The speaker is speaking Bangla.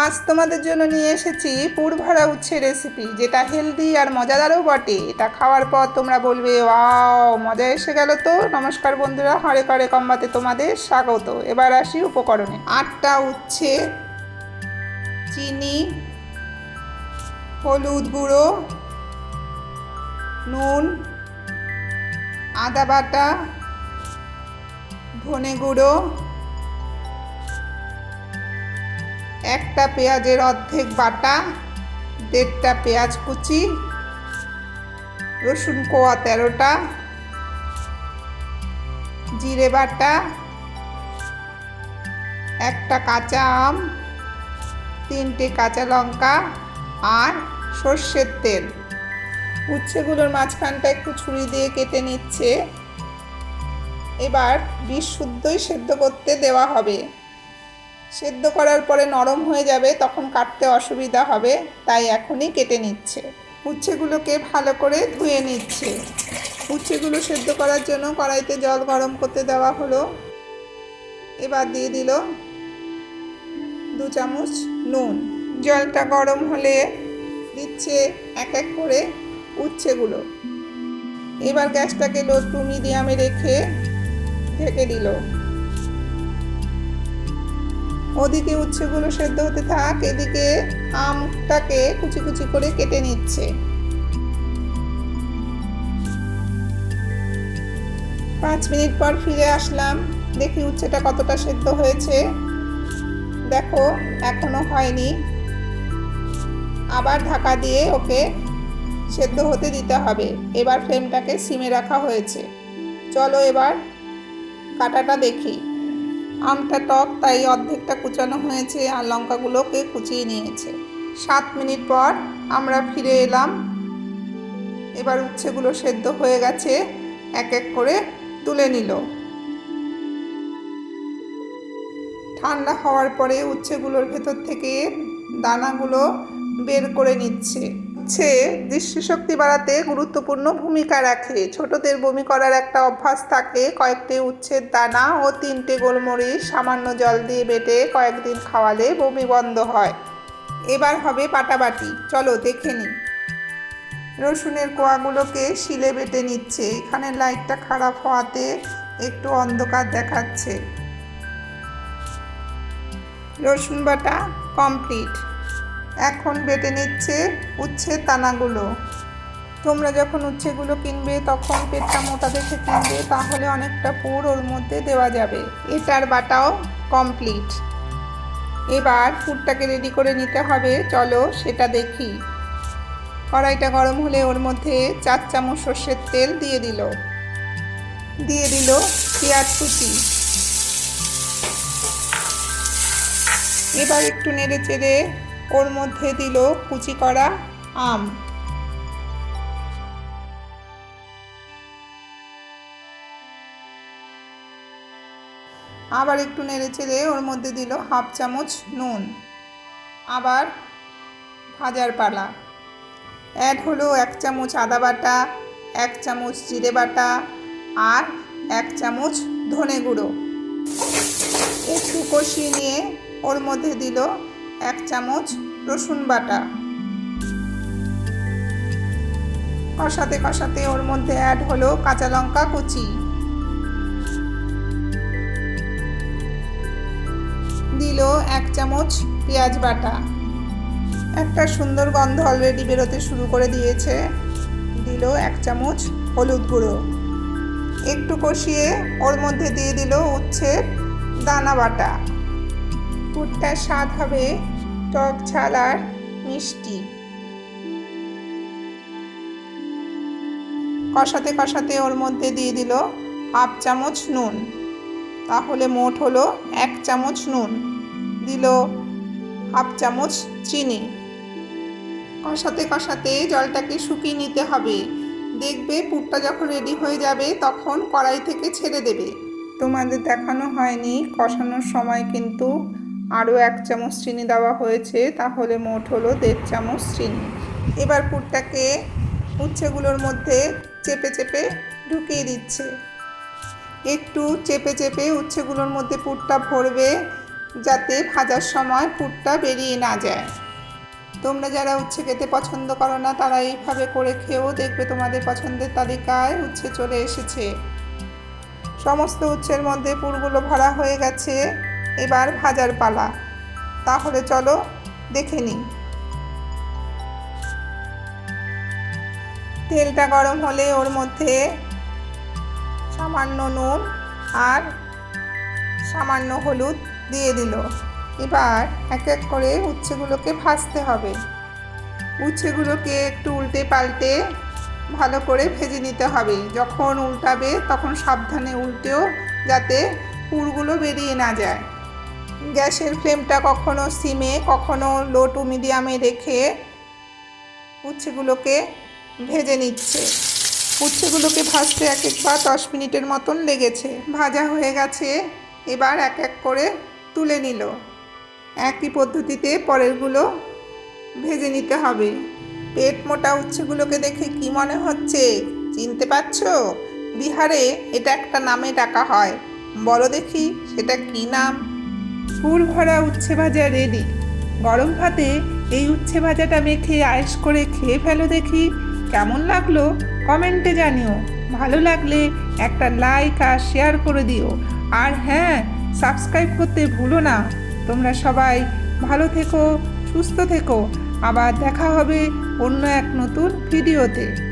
আজ তোমাদের জন্য নিয়ে এসেছি পুর ভরা উচ্ছে রেসিপি যেটা হেলদি আর মজাদারও বটে। এটা খাওয়ার পর তোমরা বলবে, ওয়াও, মজা এসে গেল তো। নমস্কার বন্ধুরা হরে করে কম্বাতে তোমাদের স্বাগত। এবার আসি উপকরণে। আটটা উচ্ছে, চিনি, হলুদ গুঁড়ো, নুন, আদা বাটা, ধনে গুঁড়ো একটা পেঁয়াজের অর্ধেক বাটা, দেড়টা পেঁয়াজ কুচি, রসুন কোয়া তেরোটা, জিরে বাটা, একটা কাঁচা আম, তিনটে কাঁচা লঙ্কা আর সর্ষের তেল। উচ্ছেগুলোর মাঝখানটা একটু ছুরি দিয়ে কেটে নিচ্ছে। এবার বিষ শুদ্ধই সেদ্ধ করতে দেওয়া হবে। সেদ্ধ করার পরে নরম হয়ে যাবে, তখন কাটতে অসুবিধা হবে, তাই এখনই কেটে নিচ্ছে। উচ্ছেগুলোকে ভালো করে ধুয়ে নিচ্ছে। উচ্ছেগুলো সেদ্ধ করার জন্য কড়াইতে জল গরম করতে দেওয়া হলো। এবার দিয়ে দিল দু চামচ নুন। জলটা গরম হলে দিচ্ছে এক এক করে উচ্ছেগুলো। এবার গ্যাসটাকে লো টু মিডিয়ামে রেখে ঢেকে দিল। ওদিকে উচ্ছেগুলো সেদ্ধ হতে থাক, এদিকে আমটাকে কুচি কুচি করে কেটে নিচ্ছে। পাঁচ মিনিট পর ফিরে আসলাম। দেখি উচ্ছেটা কতটা সেদ্ধ হয়েছে। দেখো, এখনও হয়নি। আবার ঢাকা দিয়ে ওকে সেদ্ধ হতে দিতে হবে। এবার ফ্লেমটাকে সিমে রাখা হয়েছে। চলো এবার কাটাটা দেখি। আমটা টক তাই অর্ধেকটা কুচানো হয়েছে আর লঙ্কাগুলোকে কুচিয়ে নিয়েছে। সাত মিনিট পর আমরা ফিরে এলাম। এবার উচ্ছেগুলো সেদ্ধ হয়ে গেছে। এক এক করে তুলে নিল। ঠান্ডা হওয়ার পরে উচ্ছেগুলোর ভেতর থেকে দানাগুলো বের করে নিচ্ছে। উচ্ছে দৃষ্টিশক্তি বাড়াতে গুরুত্বপূর্ণ ভূমিকা রাখে। ছোটদের বমি করার একটা অভ্যাস থাকে। কয়েকটি উচ্ছের দানা ও তিনটে গোলমরিচ সামান্য জল দিয়ে বেটে কয়েকদিন খাওয়ালে বমি বন্ধ হয়। এবার হবে পাটাবাটি। চলো, দেখে নিই। রসুনের কোয়াগুলোকে শিলে বেটে নিচ্ছে। এখানে লাইটটা খারাপ হওয়াতে একটু অন্ধকার দেখাচ্ছে। রসুন বাটা কমপ্লিট। এখন বেটে নিচ্ছে উচ্ছের দানাগুলো। তোমরা যখন উচ্ছেগুলো কিনবে, তখন পেটটা মোটা দেখে কিনবে, তাহলে অনেকটা পুর ওর মধ্যে দেওয়া যাবে। এটার বাটাও কমপ্লিট। এবার পুরটাকে রেডি করে নিতে হবে। চলো সেটা দেখি। কড়াইটা গরম হলে ওর মধ্যে চার চামচ সর্ষের তেল দিয়ে দিল। দিয়ে দিল পেঁয়াজ কুচি। এবার একটু নেড়ে চেড়ে ওর মধ্যে দিল কুচি করা আম। আবার একটু নেড়ে চেড়ে ওর মধ্যে দিল হাফ চামচ নুন। আবার ভাজার পালা। অ্যাড হলো এক চামচ আদা বাটা, এক চামচ জিরে বাটা আর এক চামচ ধনে গুঁড়ো। একটু কষিয়ে নিয়ে ওর মধ্যে দিল এক চামচ রসুন বাটা। কষাতে কষাতে ওর মধ্যে অ্যাড হলো কাঁচা লঙ্কা কুচি। দিল এক চামচ পেঁয়াজ বাটা। একটা সুন্দর গন্ধ অলরেডি বেরোতে শুরু করে দিয়েছে। দিল এক চামচ হলুদ গুঁড়ো। একটু কষিয়ে ওর মধ্যে দিয়ে দিল উচ্ছে দানা বাটা। পুরটার স্বাদ হবে টক ঝাল আর মিষ্টি। কষাতে কষাতে ওর মধ্যে দিয়ে দিল হাফ চামচ নুন। তাহলে মোট হলো এক চামচ নুন। দিল হাফ চামচ চিনি। কষাতে কষাতে জলটাকে শুকিয়ে নিতে হবে। দেখবে পুরটা যখন রেডি হয়ে যাবে তখন কড়াই থেকে ছেড়ে দেবে। তোমাদের দেখানো হয়নি, কষানোর সময় কিন্তু আরও এক চামচ চিনি দেওয়া হয়েছে, তাহলে মোট হলো দেড় চামচ চিনি। এবার পুরটাকে উচ্ছেগুলোর মধ্যে চেপে চেপে ঢুকিয়ে দিচ্ছে। একটু চেপে চেপে উচ্ছেগুলোর মধ্যে পুরটা ভরবে, যাতে ভাজার সময় পুরটা বেরিয়ে না যায়। তোমরা যারা উচ্ছে খেতে পছন্দ করো না, তারা এইভাবে করে খেয়েও দেখবে তোমাদের পছন্দের তালিকায় উচ্ছে চলে এসেছে। সমস্ত উচ্ছের মধ্যে পুরগুলো ভরা হয়ে গেছে। এবার ভাজার পালা। তাহলে চলো, দেখে নিই। তেলটা গরম হলে ওর মধ্যে সামান্য নুন আর সামান্য হলুদ দিয়ে দিল। এবার এক এক করে উচ্ছেগুলোকে ভাজতে হবে। উচ্ছেগুলোকে একটু উল্টে পাল্টে ভালো করে ভেজে নিতে হবে। যখন উল্টাবে তখন সাবধানে উল্টেও যাতে পুরগুলো বেরিয়ে না যায়। গ্যাসের ফ্লেমটা কখনো সিমে, কখনো লো টু মিডিয়ামে রেখে উচ্ছেগুলোকে ভেজে নিচ্ছে। উচ্ছেগুলোকে ভাজতে এক একবার দশ মিনিটের মতন লেগেছে। ভাজা হয়ে গেছে, এবার এক এক করে তুলে নিল। একই পদ্ধতিতে পরেরগুলো ভেজে নিতে হবে। পেট মোটা উচ্ছেগুলোকে দেখে কি মনে হচ্ছে? চিনতে পারছ? বিহারে এটা একটা নামে ডাকা হয়। বলো দেখি সেটা কি নাম? ফুল ভরা উচ্ছে ভাজা রেডি। গরম ভাতে এই উচ্ছে ভাজাটা মেখে আয়েস করে খেয়ে ফেলো দেখি, কেমন লাগল? কমেন্টে জানিও। ভালো লাগলে একটা লাইক আর শেয়ার করে দিও। আর হ্যাঁ সাবস্ক্রাইব করতে ভুলো না। তোমরা সবাই ভালো থেকো, সুস্থ থেকো। আবার দেখা হবে অন্য এক নতুন ভিডিওতে।